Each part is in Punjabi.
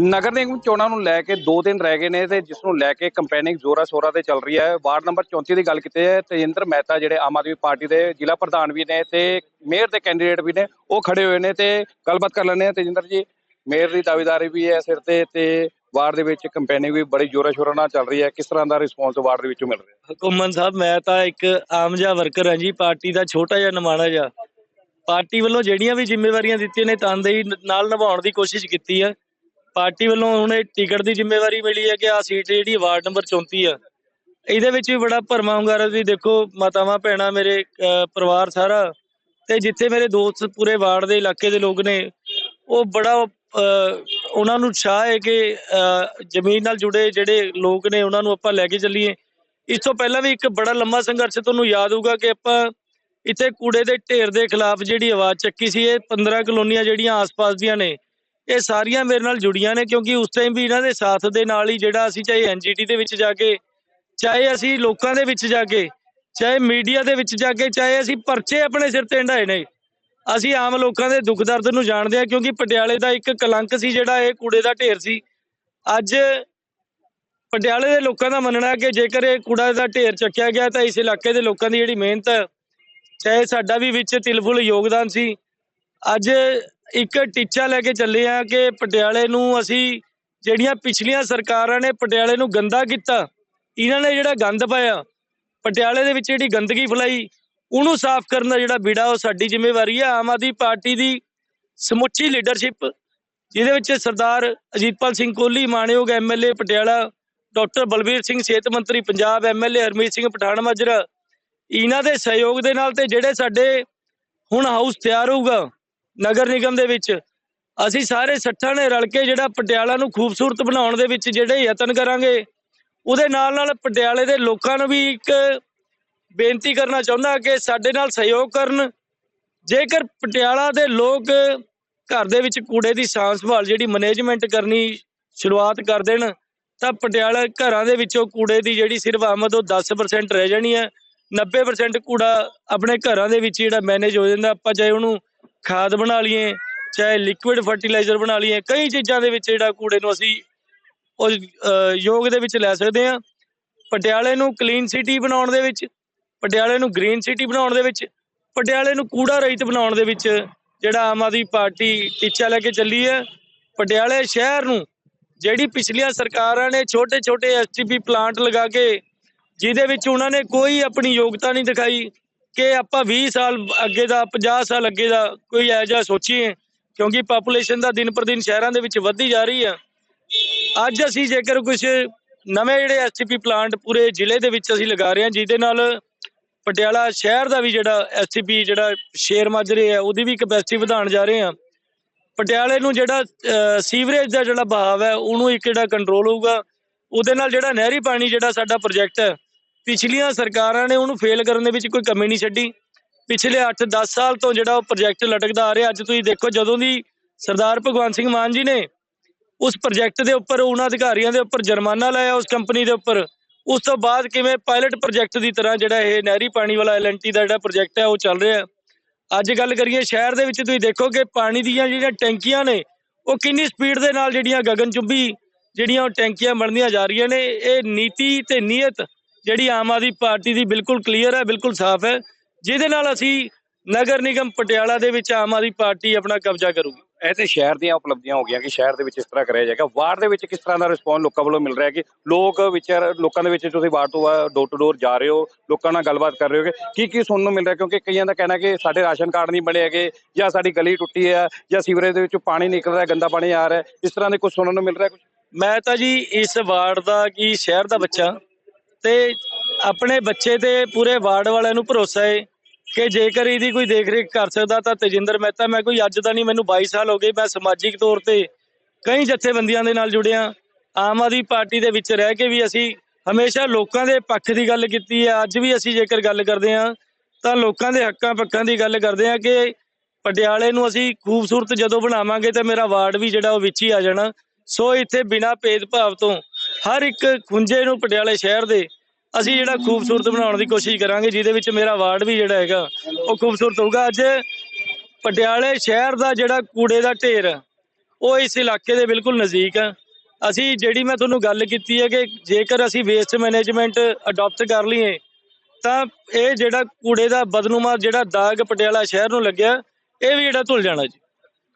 ਨਗਰ ਨਿਗਮ ਚੋਣਾਂ ਨੂੰ ਲੈ ਕੇ 2 ਦਿਨ ਰਹਿ ਗਏ ਨੇ ਤੇ ਜਿਸ ਨੂੰ ਲੈ ਕੇ ਕੰਪੇਨਿੰਗ ਜ਼ੋਰਾਂ ਸ਼ੋਰਾਂ ਤੇ ਚੱਲ ਰਹੀ ਹੈ। ਵਾਰਡ ਨੰਬਰ 34 ਦੀ ਗੱਲ ਕੀਤੀ ਹੈ, ਤੇਜਿੰਦਰ ਮਹਿਤਾ ਜਿਹੜੇ ਆਮ ਆਦਮੀ ਪਾਰਟੀ ਦੇ ਜ਼ਿਲ੍ਹਾ ਪ੍ਰਧਾਨ ਵੀ ਨੇ ਤੇ ਮੇਅਰ ਦੇ ਕੈਂਡੀਡੇਟ ਵੀ ਨੇ, ਉਹ ਖੜੇ ਹੋਏ ਨੇ ਤੇ ਗੱਲਬਾਤ ਕਰ ਲੈਂਦੇ ਆ ਤੇਜਿੰਦਰ ਜੀ, ਮੇਅਰ ਦੀ ਦਾਅਵੇਦਾਰੀ ਵੀ ਹੈ ਸਿਰ ਤੇ ਤੇ ਵਾਰਡ ਦੇ ਵਿੱਚ ਕੰਪੇਨਿੰਗ ਵੀ ਬੜੀ ਜ਼ੋਰਾਂ ਸ਼ੋਰਾਂ ਨਾਲ ਚੱਲ ਰਹੀ ਹੈ। ਕਿਸ ਤਰ੍ਹਾਂ ਦਾ ਰਿਸਪੌਂਸ ਵਾਰਡ ਦੇ ਵਿੱਚੋਂ ਮਿਲ ਰਿਹਾ? ਹੈ ਹੁਕਮਨ ਸਾਹਿਬ, ਮੈਂ ਤਾਂ ਇੱਕ ਆਮ ਜਿਹਾ ਵਰਕਰ ਹਾਂ ਜੀ, ਪਾਰਟੀ ਦਾ ਛੋਟਾ ਜਿਹਾ ਨਮਾਣਾ ਜਿਹਾ। ਪਾਰਟੀ ਵੱਲੋਂ ਜਿਹੜੀਆਂ ਵੀ ਜ਼ਿੰਮੇਵਾਰੀਆਂ ਦਿੱਤੀਆਂ ਨੇ ਤਨਦੇਹੀ ਨਾਲ ਨਿਭਾਉਣ ਦੀ ਕੋਸ਼ਿਸ਼ ਕੀਤੀ ਹੈ। ਪਾਰਟੀ ਵੱਲੋਂ ਹੁਣ ਇਹ ਟਿਕਟ ਦੀ ਜ਼ਿੰਮੇਵਾਰੀ ਮਿਲੀ ਹੈ ਕਿ ਆ ਸੀਟ ਜਿਹੜੀ ਵਾਰਡ ਨੰਬਰ 34 ਆ ਇਹਦੇ ਵਿੱਚ ਵੀ ਬੜਾ ਭਰਮਾ ਹੁੰਗਾਰਾ ਵੀ ਦੇਖੋ ਮਾਤਾਵਾਂ ਭੈਣਾਂ ਮੇਰੇ ਪਰਿਵਾਰ ਸਾਰਾ ਤੇ ਜਿੱਥੇ ਮੇਰੇ ਦੋਸਤ ਪੂਰੇ ਵਾਰਡ ਦੇ ਇਲਾਕੇ ਦੇ ਲੋਕ ਨੇ ਉਹ ਬੜਾ ਉਹਨਾਂ ਨੂੰ ਉਤਸ਼ਾਹ ਹੈ ਕਿ ਅਹ, ਜ਼ਮੀਨ ਨਾਲ ਜੁੜੇ ਜਿਹੜੇ ਲੋਕ ਨੇ ਉਹਨਾਂ ਨੂੰ ਆਪਾਂ ਲੈ ਕੇ ਚੱਲੀਏ। ਇਸ ਤੋਂ ਪਹਿਲਾਂ ਵੀ ਇੱਕ ਬੜਾ ਲੰਮਾ ਸੰਘਰਸ਼ ਤੁਹਾਨੂੰ ਯਾਦ ਹੋਊਗਾ ਕਿ ਆਪਾਂ ਇੱਥੇ ਕੂੜੇ ਦੇ ਢੇਰ ਦੇ ਖਿਲਾਫ ਜਿਹੜੀ ਆਵਾਜ਼ ਚੱਕੀ ਸੀ ਇਹ 15 ਕਲੋਨੀਆਂ ਜਿਹੜੀਆਂ ਆਸ-ਪਾਸ ਦੀਆਂ ਨੇ ਇਹ ਸਾਰੀਆਂ ਮੇਰੇ ਨਾਲ ਜੁੜੀਆਂ ਨੇ ਕਿਉਂਕਿ ਉਸ ਟਾਈਮ ਵੀ ਇਹਨਾਂ ਦੇ ਸਾਥ ਦੇ ਨਾਲ ਹੀ ਜਿਹੜਾ ਅਸੀਂ ਚਾਹੇ ਐਨਜੀਟੀ ਦੇ ਵਿੱਚ ਜਾ ਕੇ, ਚਾਹੇ ਅਸੀਂ ਲੋਕਾਂ ਦੇ ਵਿੱਚ ਜਾ ਕੇ, ਚਾਹੇ ਮੀਡੀਆ ਦੇ ਵਿੱਚ ਜਾ ਕੇ, ਚਾਹੇ ਅਸੀਂ ਪਰਚੇ ਆਪਣੇ ਸਿਰ ਤੇ ਹੰਢਾਏ ਨੇ, ਅਸੀਂ ਆਮ ਲੋਕਾਂ ਦੇ ਦੁੱਖ ਦਰਦ ਨੂੰ ਜਾਣਦੇ ਹਾਂ ਕਿਉਂਕਿ ਪਟਿਆਲੇ ਦਾ ਇੱਕ ਕਲੰਕ ਸੀ ਜਿਹੜਾ ਇਹ ਕੂੜੇ ਦਾ ਢੇਰ ਸੀ। ਅੱਜ ਪਟਿਆਲੇ ਦੇ ਲੋਕਾਂ ਦਾ ਮੰਨਣਾ ਹੈ ਕਿ ਜੇਕਰ ਇਹ ਕੂੜਾ ਦਾ ਢੇਰ ਚੱਕਿਆ ਗਿਆ ਤਾਂ ਇਸ ਇਲਾਕੇ ਦੇ ਲੋਕਾਂ ਦੀ ਜਿਹੜੀ ਮਿਹਨਤ ਚਾਹੇ ਸਾਡਾ ਵੀ ਵਿੱਚ ਤਿਲਫੁਲ ਯੋਗਦਾਨ ਸੀ, ਅੱਜ ਇੱਕ ਟੀਚਾ ਲੈ ਕੇ ਚੱਲੇ ਆ ਕਿ ਪਟਿਆਲੇ ਨੂੰ ਅਸੀਂ ਜਿਹੜੀਆਂ ਪਿਛਲੀਆਂ ਸਰਕਾਰਾਂ ਨੇ ਪਟਿਆਲੇ ਨੂੰ ਗੰਦਾ ਕੀਤਾ, ਇਹਨਾਂ ਨੇ ਜਿਹੜਾ ਗੰਦ ਪਾਇਆ, ਪਟਿਆਲੇ ਦੇ ਵਿੱਚ ਜਿਹੜੀ ਗੰਦਗੀ ਫੈਲਾਈ, ਉਹਨੂੰ ਸਾਫ਼ ਕਰਨ ਦਾ ਜਿਹੜਾ ਬੀੜਾ ਉਹ ਸਾਡੀ ਜ਼ਿੰਮੇਵਾਰੀ ਹੈ ਆਮ ਆਦਮੀ ਪਾਰਟੀ ਦੀ ਸਮੁੱਚੀ ਲੀਡਰਸ਼ਿਪ ਜਿਹਦੇ ਵਿੱਚ ਸਰਦਾਰ ਅਜੀਤਪਾਲ ਸਿੰਘ ਕੋਹਲੀ, ਮਾਣਯੋਗ ਐਮਐਲਏ ਪਟਿਆਲਾ, ਡਾਕਟਰ ਬਲਬੀਰ ਸਿੰਘ ਸਿਹਤ ਮੰਤਰੀ, ਪੰਜਾਬ ਐਮਐਲਏ ਹਰਮੀਤ ਸਿੰਘ ਪਠਾਨ ਮਾਜਰਾ, ਇਹਨਾਂ ਦੇ ਸਹਿਯੋਗ ਦੇ ਨਾਲ ਤੇ ਜਿਹੜੇ ਸਾਡੇ ਹੁਣ ਹਾਊਸ ਤਿਆਰ ਹੋਊਗਾ ਨਗਰ ਨਿਗਮ ਦੇ ਵਿੱਚ। ਅਸੀਂ ਸਾਰੇ ਸੱਠਾਂ ਨੇ ਰਲ ਕੇ ਜਿਹੜਾ ਪਟਿਆਲਾ ਨੂੰ ਖੂਬਸੂਰਤ ਬਣਾਉਣ ਦੇ ਵਿੱਚ ਜਿਹੜੇ ਯਤਨ ਕਰਾਂਗੇ, ਉਹਦੇ ਨਾਲ ਨਾਲ ਪਟਿਆਲੇ ਦੇ ਲੋਕਾਂ ਨੂੰ ਵੀ ਇੱਕ ਬੇਨਤੀ ਕਰਨਾ ਚਾਹੁੰਦਾ ਕਿ ਸਾਡੇ ਨਾਲ ਸਹਿਯੋਗ ਕਰਨ। ਜੇਕਰ ਪਟਿਆਲਾ ਦੇ ਲੋਕ ਘਰ ਦੇ ਵਿੱਚ ਕੂੜੇ ਦੀ ਸਾਂਭ ਸੰਭਾਲ ਜਿਹੜੀ ਮੈਨੇਜਮੈਂਟ ਕਰਨੀ ਸ਼ੁਰੂਆਤ ਕਰ ਦੇਣ, ਤਾਂ ਪਟਿਆਲਾ ਘਰਾਂ ਦੇ ਵਿੱਚੋਂ ਕੂੜੇ ਦੀ ਜਿਹੜੀ ਸਿਰਫ ਆਮਦ ਉਹ 10% ਰਹਿ ਜਾਣੀ ਹੈ। 90% ਕੂੜਾ ਆਪਣੇ ਘਰਾਂ ਦੇ ਵਿੱਚ ਜਿਹੜਾ ਮੈਨੇਜ ਹੋ ਜਾਂਦਾ, ਆਪਾਂ ਚਾਹੇ ਉਹਨੂੰ ਖਾਦ ਬਣਾ ਲਈਏ, ਚਾਹੇ ਲਿਕੁਇਡ ਫਰਟੀਲਾਈਜ਼ਰ ਬਣਾ ਲਈਏ, ਕਈ ਚੀਜ਼ਾਂ ਦੇ ਵਿੱਚ ਜਿਹੜਾ ਕੂੜੇ ਨੂੰ ਅਸੀਂ ਉਹ ਯੋਗ ਦੇ ਵਿੱਚ ਲੈ ਸਕਦੇ ਹਾਂ। ਪਟਿਆਲੇ ਨੂੰ ਕਲੀਨ ਸਿਟੀ ਬਣਾਉਣ ਦੇ ਵਿੱਚ, ਪਟਿਆਲੇ ਨੂੰ ਗ੍ਰੀਨ ਸਿਟੀ ਬਣਾਉਣ ਦੇ ਵਿੱਚ, ਪਟਿਆਲੇ ਨੂੰ ਕੂੜਾ ਰਹਿਤ ਬਣਾਉਣ ਦੇ ਵਿੱਚ ਜਿਹੜਾ ਆਮ ਆਦਮੀ ਪਾਰਟੀ ਟੀਚਾ ਲੈ ਕੇ ਚੱਲੀ ਹੈ। ਪਟਿਆਲੇ ਸ਼ਹਿਰ ਨੂੰ, ਜਿਹੜੀ ਪਿਛਲੀਆਂ ਸਰਕਾਰਾਂ ਨੇ ਛੋਟੇ ਛੋਟੇ ਐਸਟੀਪੀ ਪਲਾਂਟ ਲਗਾ ਕੇ, ਜਿਹਦੇ ਵਿੱਚ ਉਹਨਾਂ ਨੇ ਕੋਈ ਆਪਣੀ ਯੋਗਤਾ ਨਹੀਂ ਦਿਖਾਈ ਕਿ ਆਪਾਂ 20 ਸਾਲ ਅੱਗੇ ਦਾ 50 ਸਾਲ ਅੱਗੇ ਦਾ ਕੋਈ ਇਹੋ ਜਿਹਾ ਸੋਚੀਏ, ਕਿਉਂਕਿ ਪਾਪੂਲੇਸ਼ਨ ਦਾ ਦਿਨ ਪਰ ਦਿਨ ਸ਼ਹਿਰਾਂ ਦੇ ਵਿੱਚ ਵੱਧਦੀ ਜਾ ਰਹੀ ਆ। ਅੱਜ ਅਸੀਂ ਜੇਕਰ ਕੁਝ ਨਵੇਂ ਜਿਹੜੇ ਐਸਟੀਪੀ ਪਲਾਂਟ ਪੂਰੇ ਜ਼ਿਲ੍ਹੇ ਦੇ ਵਿੱਚ ਅਸੀਂ ਲਗਾ ਰਹੇ ਹਾਂ, ਜਿਹਦੇ ਨਾਲ ਪਟਿਆਲਾ ਸ਼ਹਿਰ ਦਾ ਵੀ ਜਿਹੜਾ ਐਸਟੀਪੀ ਜਿਹੜਾ ਸ਼ੇਰ ਮਾਜਰੇ ਹੈ ਉਹਦੀ ਵੀ ਕਪੈਸਿਟੀ ਵਧਾਉਣ ਜਾ ਰਹੇ ਹਾਂ। ਪਟਿਆਲੇ ਨੂੰ ਜਿਹੜਾ ਸੀਵਰੇਜ ਦਾ ਜਿਹੜਾ ਬਹਾਵ ਹੈ, ਉਹਨੂੰ ਇੱਕ ਜਿਹੜਾ ਕੰਟਰੋਲ ਹੋਊਗਾ, ਉਹਦੇ ਨਾਲ ਜਿਹੜਾ ਨਹਿਰੀ ਪਾਣੀ ਜਿਹੜਾ ਸਾਡਾ ਪ੍ਰੋਜੈਕਟ ਹੈ ਪਿਛਲੀਆਂ ਸਰਕਾਰਾਂ ਨੇ ਉਹਨੂੰ ਫੇਲ ਕਰਨ ਦੇ ਵਿੱਚ ਕੋਈ ਕਮੀ ਨਹੀਂ ਛੱਡੀ। ਪਿਛਲੇ 8-10 ਸਾਲ ਤੋਂ ਜਿਹੜਾ ਉਹ ਪ੍ਰੋਜੈਕਟ ਲਟਕਦਾ ਆ ਰਿਹਾ, ਅੱਜ ਤੁਸੀਂ ਦੇਖੋ ਜਦੋਂ ਦੀ ਸਰਦਾਰ ਭਗਵੰਤ ਸਿੰਘ ਮਾਨ ਜੀ ਨੇ ਉਸ ਪ੍ਰੋਜੈਕਟ ਦੇ ਉੱਪਰ, ਉਹਨਾਂ ਅਧਿਕਾਰੀਆਂ ਦੇ ਉੱਪਰ ਜੁਰਮਾਨਾ ਲਾਇਆ ਉਸ ਕੰਪਨੀ ਦੇ ਉੱਪਰ, ਉਸ ਤੋਂ ਬਾਅਦ ਕਿਵੇਂ ਪਾਇਲਟ ਪ੍ਰੋਜੈਕਟ ਦੀ ਤਰ੍ਹਾਂ ਜਿਹੜਾ ਇਹ ਨਹਿਰੀ ਪਾਣੀ ਵਾਲਾ ਐਲਐਨਟੀ ਦਾ ਜਿਹੜਾ ਪ੍ਰੋਜੈਕਟ ਹੈ ਉਹ ਚੱਲ ਰਿਹਾ ਅੱਜ ਗੱਲ ਕਰੀਏ ਸ਼ਹਿਰ ਦੇ ਵਿੱਚ, ਤੁਸੀਂ ਦੇਖੋ ਕਿ ਪਾਣੀ ਦੀਆਂ ਜਿਹੜੀਆਂ ਟੈਂਕੀਆਂ ਨੇ, ਉਹ ਕਿੰਨੀ ਸਪੀਡ ਦੇ ਨਾਲ ਜਿਹੜੀਆਂ ਗਗਨਚੁੰਬੀ ਜਿਹੜੀਆਂ ਉਹ ਟੈਂਕੀਆਂ ਬਣਦੀਆਂ ਜਾ ਰਹੀਆਂ ਨੇ, ਇਹ ਨੀਤੀ ਤੇ ਨੀਅਤ ਜਿਹੜੀ ਆਮ ਆਦਮੀ ਪਾਰਟੀ ਦੀ ਬਿਲਕੁਲ ਕਲੀਅਰ ਹੈ ਬਿਲਕੁਲ ਸਾਫ਼ ਹੈ ਜਿਹਦੇ ਨਾਲ ਅਸੀਂ ਨਗਰ ਨਿਗਮ ਪਟਿਆਲਾ ਦੇ ਵਿੱਚ ਆਮ ਆਦਮੀ ਪਾਰਟੀ ਆਪਣਾ ਕਬਜ਼ਾ ਕਰੂਗੀ। ਇਹ ਤੇ ਸ਼ਹਿਰ ਦੀਆਂ ਉਪਲਬਧੀਆਂ ਹੋ ਗਈਆਂ ਕਿ ਸ਼ਹਿਰ ਦੇ ਵਿੱਚ ਇਸ ਤਰ੍ਹਾਂ ਕਰਿਆ ਜਾਏਗਾ। ਵਾਰਡ ਦੇ ਵਿੱਚ ਕਿਸ ਤਰ੍ਹਾਂ ਦਾ ਰਿਸਪੌਂਸ ਲੋਕਾਂ ਵੱਲੋਂ ਮਿਲ ਰਿਹਾ ਹੈ ਕਿ ਲੋਕ ਵਿਚਾਰ ਲੋਕਾਂ ਦੇ ਵਿੱਚ ਤੁਸੀਂ ਵਾਰਡ ਤੋਂ ਡੋਰ ਟੂ ਡੋਰ ਜਾ ਰਹੇ ਹੋ ਲੋਕਾਂ ਨਾਲ ਗੱਲਬਾਤ ਕਰ ਰਹੇ ਹੋ ਕਿ ਕੀ ਕੀ ਸੁਣਨ ਨੂੰ ਮਿਲ ਰਿਹਾ? ਕਿਉਂਕਿ ਕਈਆਂ ਦਾ ਕਹਿਣਾ ਕਿ ਸਾਡੇ ਰਾਸ਼ਨ ਕਾਰਡ ਨਹੀਂ ਬਣੇ ਹੈਗੇ ਜਾਂ ਸਾਡੀ ਗਲੀ ਟੁੱਟੀ ਹੈ ਜਾਂ ਸੀਵਰੇਜ ਦੇ ਵਿੱਚੋਂ ਪਾਣੀ ਨਿਕਲ ਰਿਹਾ ਗੰਦਾ ਪਾਣੀ ਆ ਰਿਹਾ। ਇਸ ਤਰ੍ਹਾਂ ਦੇ ਕੁਝ ਸੁਣਨ ਨੂੰ ਮਿਲ ਰਿਹਾ ਕੁਝ ਮੈਂ ਤਾਂ ਜੀ ਇਸ ਵਾਰਡ ਦਾ ਕੀ ਸ਼ਹਿਰ ਦਾ ਬੱਚਾ? ਤੇ ਆਪਣੇ ਬੱਚੇ ਤੇ ਪੂਰੇ ਵਾਰਡ ਵਾਲਿਆਂ ਨੂੰ ਭਰੋਸਾ ਹੈ ਕਿ ਜੇਕਰ ਇਹਦੀ ਕੋਈ ਦੇਖ-ਰੇਖ ਕਰ ਸਕਦਾ ਤਾਂ ਤੇਜਿੰਦਰ ਮਹਿਤਾ, ਮੈਂ ਕੋਈ ਅੱਜ ਦਾ ਨਹੀਂ, ਮੈਨੂੰ 22 ਸਾਲ ਹੋ ਗਏ, ਮੈਂ ਸਮਾਜਿਕ ਤੌਰ ਤੇ ਕਈ ਜਥੇਬੰਦੀਆਂ ਦੇ ਨਾਲ ਜੁੜਿਆ, ਆਮ ਆਦਮੀ ਪਾਰਟੀ ਦੇ ਵਿੱਚ ਰਹਿ ਕੇ ਵੀ ਅਸੀਂ ਹਮੇਸ਼ਾ ਲੋਕਾਂ ਦੇ ਪੱਖ ਦੀ ਗੱਲ ਕੀਤੀ ਹੈ, ਅੱਜ ਵੀ ਅਸੀਂ ਜੇਕਰ ਗੱਲ ਕਰਦੇ ਹਾਂ, ਤਾਂ ਲੋਕਾਂ ਦੇ ਹੱਕਾਂ ਪੱਖਾਂ ਦੀ ਗੱਲ ਕਰਦੇ ਹਾਂ ਕਿ ਪਟਿਆਲੇ ਨੂੰ ਅਸੀਂ ਖੂਬਸੂਰਤ ਜਦੋਂ ਬਣਾਵਾਂਗੇ ਤਾਂ ਮੇਰਾ ਵਾਰਡ ਵੀ ਜਿਹੜਾ ਉਹ ਵਿੱਚ ਹੀ ਆ ਜਾਣਾ, ਸੋ ਇੱਥੇ ਬਿਨਾਂ ਭੇਦਭਾਵ ਤੋਂ ਹਰ ਇੱਕ ਖੁੰਝੇ ਨੂੰ ਪਟਿਆਲੇ ਸ਼ਹਿਰ ਦੇ ਅਸੀਂ ਜਿਹੜਾ ਖੂਬਸੂਰਤ ਬਣਾਉਣ ਦੀ ਕੋਸ਼ਿਸ਼ ਕਰਾਂਗੇ ਜਿਹਦੇ ਵਿੱਚ ਮੇਰਾ ਵਾਰਡ ਵੀ ਜਿਹੜਾ ਹੈਗਾ ਉਹ ਖੂਬਸੂਰਤ ਹੋਊਗਾ। ਅੱਜ ਪਟਿਆਲੇ ਸ਼ਹਿਰ ਦਾ ਜਿਹੜਾ ਕੂੜੇ ਦਾ ਢੇਰ ਹੈ, ਉਹ ਇਸ ਇਲਾਕੇ ਦੇ ਬਿਲਕੁਲ ਨਜ਼ਦੀਕ ਆ। ਅਸੀਂ ਜਿਹੜੀ ਮੈਂ ਤੁਹਾਨੂੰ ਗੱਲ ਕੀਤੀ ਹੈ ਕਿ ਜੇਕਰ ਅਸੀਂ ਵੇਸਟ ਮੈਨੇਜਮੈਂਟ ਅਡਾਪਟ ਕਰ ਲਈਏ ਤਾਂ ਇਹ ਜਿਹੜਾ ਕੂੜੇ ਦਾ ਬਦਨੂਮਾ ਜਿਹੜਾ ਦਾਗ ਪਟਿਆਲਾ ਸ਼ਹਿਰ ਨੂੰ ਲੱਗਿਆ ਇਹ ਵੀ ਜਿਹੜਾ ਧੁੱਲ ਜਾਣਾ ਜੀ।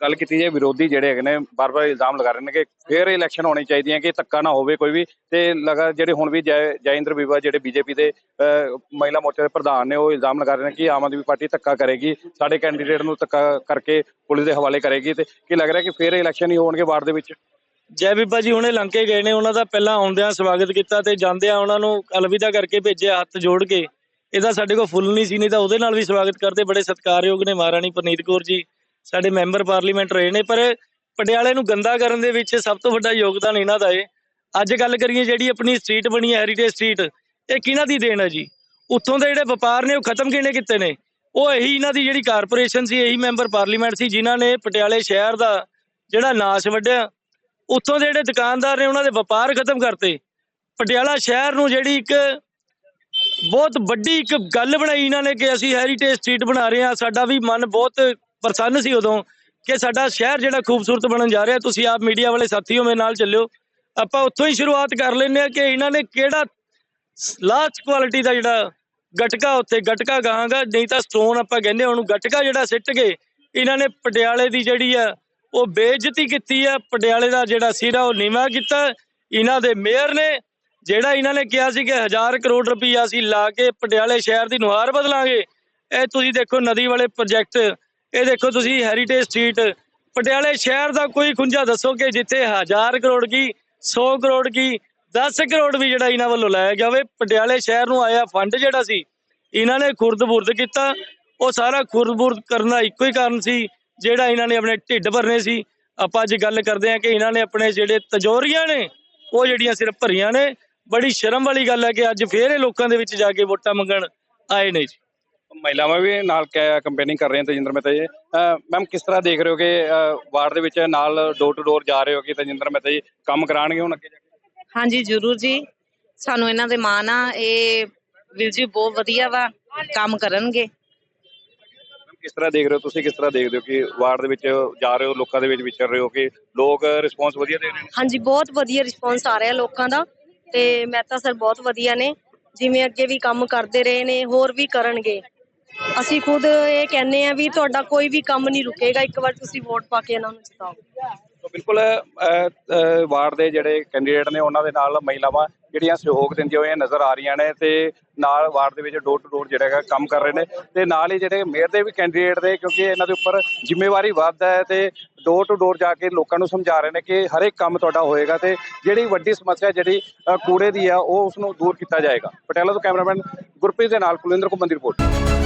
ਗੱਲ ਕੀਤੀ ਜਾਏ ਵਿਰੋਧੀ ਜਿਹੜੇ ਹੈਗੇ ਨੇ, ਬਾਰ-ਬਾਰ ਇਲਜ਼ਾਮ ਲਗਾ ਰਹੇ ਨੇ ਕਿ ਫੇਰ ਇਲੈਕਸ਼ਨ ਹੋਣੀ ਚਾਹੀਦੀ ਹੈ ਕਿ ਧੱਕਾ ਨਾ ਹੋਵੇ ਕੋਈ ਵੀ। ਤੇ ਲਗਾ, ਜਿਹੜੇ ਹੁਣ ਵੀ ਜੈਇੰਦਰ ਬੀਬਾ ਜਿਹੜੇ ਬੀਜੇਪੀ ਦੇ ਮਹਿਲਾ ਮੋਰਚੇ ਦੇ ਪ੍ਰਧਾਨ ਨੇ, ਉਹ ਇਲਜ਼ਾਮ ਲਗਾ ਰਹੇ ਨੇ ਕਿ ਆਮ ਆਦਮੀ ਪਾਰਟੀ ਧੱਕਾ ਕਰੇਗੀ, ਸਾਡੇ ਕੈਂਡੀਡੇਟ ਨੂੰ ਧੱਕਾ ਕਰਕੇ ਪੁਲਿਸ ਦੇ ਹਵਾਲੇ ਕਰੇਗੀ ਤੇ ਕੀ ਲੱਗ ਰਿਹਾ ਕਿ ਫੇਰ ਇਲੈਕਸ਼ਨ ਹੀ ਹੋਣਗੇ ਵਾਰਡ ਦੇ ਵਿੱਚ? ਜੈ ਬੀਬਾ ਜੀ ਹੁਣੇ ਲੰਘ ਕੇ ਗਏ ਨੇ, ਉਹਨਾਂ ਦਾ ਪਹਿਲਾਂ ਆਉਂਦਿਆਂ ਸਵਾਗਤ ਕੀਤਾ ਤੇ ਜਾਂਦਿਆਂ ਉਹਨਾਂ ਨੂੰ ਅਲਵਿਦਾ ਕਰਕੇ ਭੇਜਿਆ ਹੱਥ ਜੋੜ ਕੇ। ਇਹਦਾ ਸਾਡੇ ਕੋਲ ਫੁੱਲ ਨਹੀਂ ਸੀ, ਨਹੀਂ ਤਾਂ ਉਹਦੇ ਨਾਲ ਵੀ ਸਵਾਗਤ ਕਰਦੇ, ਬੜੇ ਸਤਿਕਾਰਯੋਗ ਨੇ ਮਹਾਰਾਣੀ ਪਰਨੀਤ ਕੌਰ ਜੀ। ਸਾਡੇ ਮੈਂਬਰ ਪਾਰਲੀਮੈਂਟ ਰਹੇ ਨੇ, ਪਰ ਪਟਿਆਲੇ ਨੂੰ ਗੰਦਾ ਕਰਨ ਦੇ ਵਿੱਚ ਸਭ ਤੋਂ ਵੱਡਾ ਯੋਗਦਾਨ ਇਹਨਾਂ ਦਾ ਏ। ਅੱਜ ਗੱਲ ਕਰੀਏ ਜਿਹੜੀ ਆਪਣੀ ਸਟਰੀਟ ਬਣੀ ਹੈ ਹੈਰੀਟੇਜ ਸਟਰੀਟ ਇਹ ਕਿਹਨਾਂ ਦੀ ਦੇਣ ਹੈ ਜੀ? ਉੱਥੋਂ ਦੇ ਜਿਹੜੇ ਵਪਾਰ ਨੇ, ਉਹ ਖਤਮ ਕਿਹਨੇ ਕੀਤੇ ਨੇ? ਉਹ ਇਹੀ ਇਹਨਾਂ ਦੀ ਜਿਹੜੀ ਕਾਰਪੋਰੇਸ਼ਨ ਸੀ, ਇਹੀ ਮੈਂਬਰ ਪਾਰਲੀਮੈਂਟ ਸੀ, ਜਿਨ੍ਹਾਂ ਨੇ ਪਟਿਆਲੇ ਸ਼ਹਿਰ ਦਾ ਜਿਹੜਾ ਨਾਸ਼ ਵੱਢਿਆ। ਉੱਥੋਂ ਦੇ ਜਿਹੜੇ ਦੁਕਾਨਦਾਰ ਨੇ, ਉਹਨਾਂ ਦੇ ਵਪਾਰ ਖਤਮ ਕਰਤੇ। ਪਟਿਆਲਾ ਸ਼ਹਿਰ ਨੂੰ ਜਿਹੜੀ ਇੱਕ ਬਹੁਤ ਵੱਡੀ ਇੱਕ ਗੱਲ ਬਣਾਈ ਇਹਨਾਂ ਨੇ ਕਿ ਅਸੀਂ ਹੈਰੀਟੇਜ ਸਟਰੀਟ ਬਣਾ ਰਹੇ ਹਾਂ। ਸਾਡਾ ਵੀ ਮਨ ਬਹੁਤ ਪ੍ਰਸੰਨ ਸੀ ਉਦੋਂ ਕਿ ਸਾਡਾ ਸ਼ਹਿਰ ਜਿਹੜਾ ਖੂਬਸੂਰਤ ਬਣਨ ਜਾ ਰਿਹਾ, ਤੁਸੀਂ ਆਪ ਮੀਡੀਆ ਵਾਲੇ ਸਾਥੀਓ ਮੇਰੇ ਨਾਲ ਚੱਲਿਓ। ਆਪਾਂ ਉੱਥੋਂ ਹੀ ਸ਼ੁਰੂਆਤ ਕਰ ਲੈਂਦੇ ਆ ਕਿ ਇਹਨਾਂ ਨੇ ਕਿਹੜਾ ਲਾਸਟ ਕੁਆਲਿਟੀ ਦਾ ਜਿਹੜਾ ਗਟਕਾ ਉੱਥੇ ਗਟਕਾ ਗਾਹਾਂਗਾ, ਨਹੀਂ ਤਾਂ ਸਟੋਨ ਆਪਾਂ ਕਹਿੰਦੇ ਉਹਨੂੰ ਗਟਕਾ ਜਿਹੜਾ ਸਿੱਟ ਕੇ ਇਹਨਾਂ ਨੇ ਪਟਿਆਲੇ ਦੀ ਜਿਹੜੀ ਆ, ਉਹ ਬੇਇੱਜ਼ਤੀ ਕੀਤੀ ਆ। ਪਟਿਆਲੇ ਦਾ ਜਿਹੜਾ ਸਿਰਾ, ਉਹ ਨੀਵਾਂ ਕੀਤਾ। ਇਹਨਾਂ ਦੇ ਮੇਅਰ ਨੇ, ਜਿਹੜਾ ਇਹਨਾਂ ਨੇ ਕਿਹਾ ਸੀ ਕਿ 1000 ਕਰੋੜ ਰੁਪਈਆ ਅਸੀਂ ਲਾ ਕੇ ਪਟਿਆਲੇ ਸ਼ਹਿਰ ਦੀ ਨੁਹਾਰ ਬਦਲਾਂਗੇ। ਇਹ ਤੁਸੀਂ ਦੇਖੋ ਨਦੀ ਵਾਲੇ ਪ੍ਰੋਜੈਕਟ ਇਹ ਦੇਖੋ ਤੁਸੀਂ ਹੈਰੀਟੇਜ ਸਟਰੀਟ ਪਟਿਆਲੇ ਸ਼ਹਿਰ ਦਾ ਕੋਈ ਖੁੰਝਾ ਦੱਸੋ ਕਿ ਜਿੱਥੇ ਹਜ਼ਾਰ ਕਰੋੜ ਕੀ 100 ਕਰੋੜ ਕੀ 10 ਕਰੋੜ ਵੀ ਜਿਹੜਾ ਇਹਨਾਂ ਵੱਲੋਂ ਲਾਇਆ ਗਿਆ ਹੋਵੇ ਪਟਿਆਲੇ ਸ਼ਹਿਰ ਨੂੰ ਆਇਆ ਫੰਡ ਜਿਹੜਾ ਸੀ, ਇਹਨਾਂ ਨੇ ਖੁਰਦ-ਬੁਰਦ ਕੀਤਾ। ਉਹ ਸਾਰਾ ਖੁਰਦ-ਬੁਰਦ ਕਰਨ ਦਾ ਇੱਕੋ ਹੀ ਕਾਰਨ ਸੀ, ਜਿਹੜਾ ਇਹਨਾਂ ਨੇ ਆਪਣੇ ਢਿੱਡ ਭਰਨੇ ਸੀ। ਆਪਾਂ ਅੱਜ ਗੱਲ ਕਰਦੇ ਹਾਂ ਕਿ ਇਹਨਾਂ ਨੇ ਆਪਣੇ ਜਿਹੜੇ ਤਜੋਰੀਆਂ ਨੇ, ਉਹ ਜਿਹੜੀਆਂ ਸਿਰਫ ਭਰੀਆਂ ਨੇ। ਬੜੀ ਸ਼ਰਮ ਵਾਲੀ ਗੱਲ ਹੈ ਕਿ ਅੱਜ ਫੇਰ ਇਹ ਲੋਕਾਂ ਦੇ ਵਿੱਚ ਜਾ ਕੇ ਵੋਟਾਂ ਮੰਗਣ ਆਏ ਨੇ ਜੀ। ਮਹਿਲਾਵਾਂ ਵੀ ਨਾਲ ਕੰਪੇਨਿੰਗ ਕਰ ਰਹੇ ਹਨ ਤੇਜਿੰਦਰ ਮਹਿਤਾ ਜੀ। ਮੈਮ ਕਿਸ ਤਰ੍ਹਾਂ ਦੇਖ ਰਹੇ ਹੋ ਕਿ ਵਾਰਡ ਦੇ ਵਿੱਚ ਨਾਲ ਡੋਰ ਟੂ ਡੋਰ ਜਾ ਰਹੇ ਹੋ ਕਿ ਤੇਜਿੰਦਰ ਮਹਿਤਾ ਜੀ ਕੰਮ ਕਰਾਣਗੇ ਹੁਣ ਅੱਗੇ ਜਾ ਕੇ? ਹਾਂਜੀ ਜ਼ਰੂਰ ਜੀ। ਸਾਨੂੰ ਇਹਨਾਂ ਦੇ ਮਾਣ ਆ। ਇਹ ਵੀਰ ਜੀ ਬਹੁਤ ਵਧੀਆ ਵਾ ਕੰਮ ਕਰਨਗੇ। ਕਿਸ ਤਰ੍ਹਾਂ ਦੇਖ ਰਹੇ ਹੋ ਤੁਸੀਂ? ਕਿਸ ਤਰ੍ਹਾਂ ਦੇਖਦੇ ਹੋ ਕਿ ਵਾਰਡ ਦੇ ਵਿੱਚ ਜਾ ਰਹੇ ਹੋ ਲੋਕਾਂ ਦੇ ਵਿੱਚ ਵਿਚਰ ਰਹੇ ਹੋ ਕਿ ਲੋਕ ਰਿਸਪੌਂਸ ਵਧੀਆ ਦੇ ਰਹੇ ਨੇ? ਹਾਂਜੀ ਬਹੁਤ ਵਧੀਆ ਰਿਸਪੌਂਸ ਆ ਰਿਹਾ ਲੋਕਾਂ ਦਾ ਤੇ ਮਹਿਤਾ ਸਰ ਬਹੁਤ ਵਧੀਆ ਨੇ। ਜਿਵੇਂ ਅੱਗੇ ਵੀ ਕੰਮ ਕਰਦੇ ਰਹੇ ਨੇ ਹੋਰ ਵੀ ਕਰਨਗੇ। ਅਸੀਂ ਖੁਦ ਇਹ ਕਹਿੰਨੇ ਆ ਵੀ ਤੁਹਾਡਾ ਕੋਈ ਵੀ ਕੰਮ ਨਹੀਂ ਰੁਕੇਗਾ, ਇੱਕ ਵਾਰ ਤੁਸੀਂ ਵੋਟ ਪਾ ਕੇ ਇਹਨਾਂ ਨੂੰ ਜਿਤਾਓ। ਬਿਲਕੁਲ ਵਾਰਡ ਦੇ ਜਿਹੜੇ ਕੈਂਡੀਡੇਟ ਨੇ ਉਹਨਾਂ ਦੇ ਨਾਲ ਮਹਿਲਾਵਾਂ ਜਿਹੜੀਆਂ ਸਹਿਯੋਗ ਦਿੰਦੀਆਂ ਹੋਈਆਂ ਨਜ਼ਰ ਆ ਰਹੀਆਂ ਨੇ ਤੇ ਨਾਲ ਵਾਰਡ ਦੇ ਵਿੱਚ ਡੋਰ ਟੂ ਡੋਰ ਜਿਹੜਾ ਹੈਗਾ ਕੰਮ ਕਰ ਰਹੇ ਨੇ ਤੇ ਨਾਲ ਹੀ ਜਿਹੜੇ ਮੇਅਰ ਦੇ ਵੀ ਕੈਂਡੀਡੇਟ ਦੇ ਕਿਉਂਕਿ ਇਹਨਾਂ ਦੇ ਉੱਪਰ ਜ਼ਿੰਮੇਵਾਰੀ ਵੱਧ ਹੈ ਤੇ ਡੋਰ ਟੂ ਡੋਰ ਜਾ ਕੇ ਲੋਕਾਂ ਨੂੰ ਸਮਝਾ ਰਹੇ ਨੇ ਕਿ ਹਰ ਇੱਕ ਕੰਮ ਤੁਹਾਡਾ ਹੋਏਗਾ ਤੇ ਜਿਹੜੀ ਵੱਡੀ ਸਮੱਸਿਆ ਜਿਹੜੀ ਕੂੜੇ ਦੀ ਆ ਉਹ ਉਸ ਨੂੰ ਦੂਰ ਕੀਤਾ ਜਾਏਗਾ। ਪਟਿਆਲਾ ਤੋਂ ਕੈਮਰਾਮੈਨ ਗੁਰਪ੍ਰੀਤ ਦੇ ਨਾਲ ਕੁਲਿੰਦਰ ਕੁਮਾਰ ਦੀ ਰਿਪੋਰਟ।